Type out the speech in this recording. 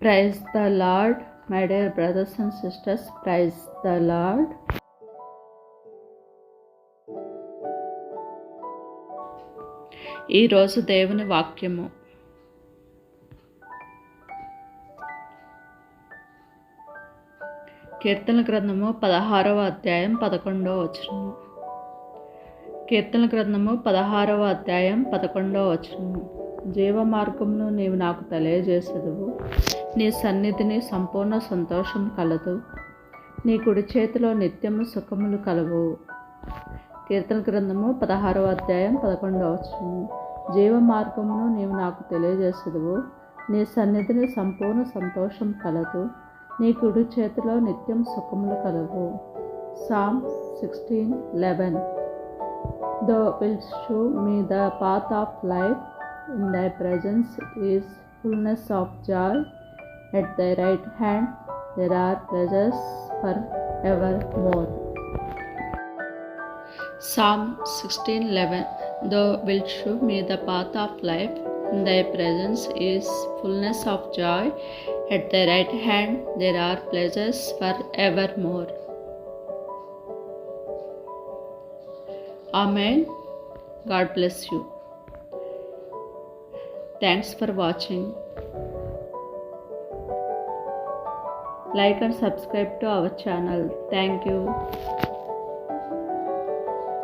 Praise the Lord, my dear brothers and sisters praise the Lord. ఈరోజు దేవుని వాక్యము. కీర్తన గ్రంథము పదహారవ అధ్యాయం పదకొండవ వచనము. కీర్తన గ్రంథము పదహారవ అధ్యాయం పదకొండవ వచనము. జీవ మార్గమును నీవు నాకు తెలియజేసదువు. నీ సన్నిధిని సంపూర్ణ సంతోషం కలదు. నీ కుడి చేతిలో నిత్యము సుఖములు కలవు. కీర్తన గ్రంథము పదహారవ అధ్యాయం పదకొండవ వచనము జీవ మార్గమును నీవు నాకు తెలియజేసదువు. నీ సన్నిధిని సంపూర్ణ సంతోషం కలదు. నీ కుడి చేతిలో నిత్యం సుఖములు కలవు. Psalm sixteen eleven. Thou will show me the path of life. In thy presence is fullness of joy. At thy right hand there are pleasures for evermore. Psalm 16:11 Thou wilt show me the path of life. In thy presence is fullness of joy. At thy right hand there are pleasures for evermore. Amen. God bless you. Thanks for watching. Like and subscribe to our channel. Thank you.